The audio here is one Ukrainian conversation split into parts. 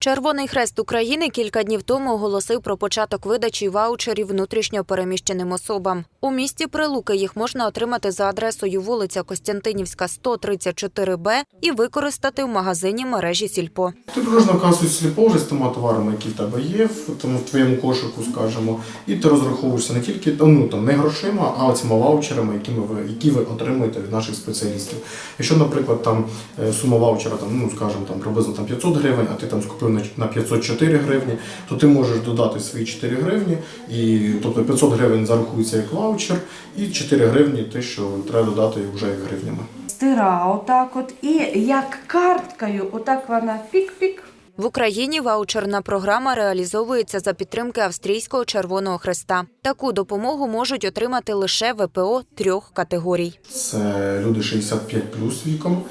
Червоний хрест України кілька днів тому оголосив про початок видачі ваучерів внутрішньо переміщеним особам. У місті Прилуки їх можна отримати за адресою вулиця Костянтинівська, 134Б і використати в магазині мережі Сільпо. Ти приходиш на касу сільпо вже з тими товарами, які в тебе є, в, там, в твоєму кошику, скажімо, і ти розраховуєшся не тільки ну, там, не грошима, а цими ваучерами, якими ви, які ви отримуєте від наших спеціалістів. Якщо, наприклад, там е, сума ваучера, там, ну, скажімо, там, приблизно там, 500 гривень, а ти там скупив на, на 504 гривні, то ти можеш додати свої 4 гривні, і, тобто 500 гривень зарахується як ваучер, і 4 гривні те, що треба додати вже як гривнями. Стира отак от і як карткою, отак вона пік-пік. В Україні ваучерна програма реалізовується за підтримки Австрійського Червоного Хреста. Таку допомогу можуть отримати лише ВПО трьох категорій. Це люди 65 плюс віком,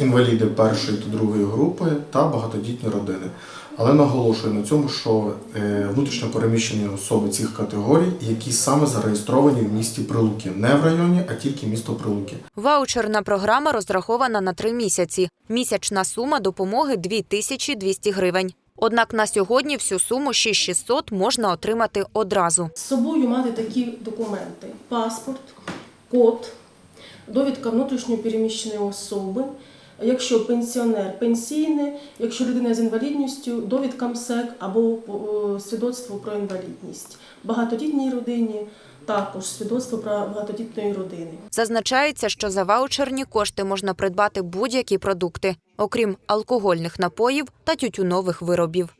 інваліди першої та другої групи та багатодітні родини. Але наголошую на цьому, що е, внутрішньо переміщені особи цих категорій, які саме зареєстровані в місті Прилуки, не в районі, а тільки місто Прилуки. Ваучерна програма розрахована на три місяці. Місячна сума допомоги 2200 гривень. Однак на сьогодні всю суму 6600 можна отримати одразу. з собою мати такі документи: паспорт, код, довідка внутрішньо переміщеної особи. Якщо пенсіонер пенсійне, якщо людина з інвалідністю, довідка МСЕК або е, свідоцтво про інвалідність. Багатодітній родині також свідоцтво про багатодітної родини. Зазначається, що за ваучерні кошти можна придбати будь-які продукти, окрім алкогольних напоїв та тютюнових виробів.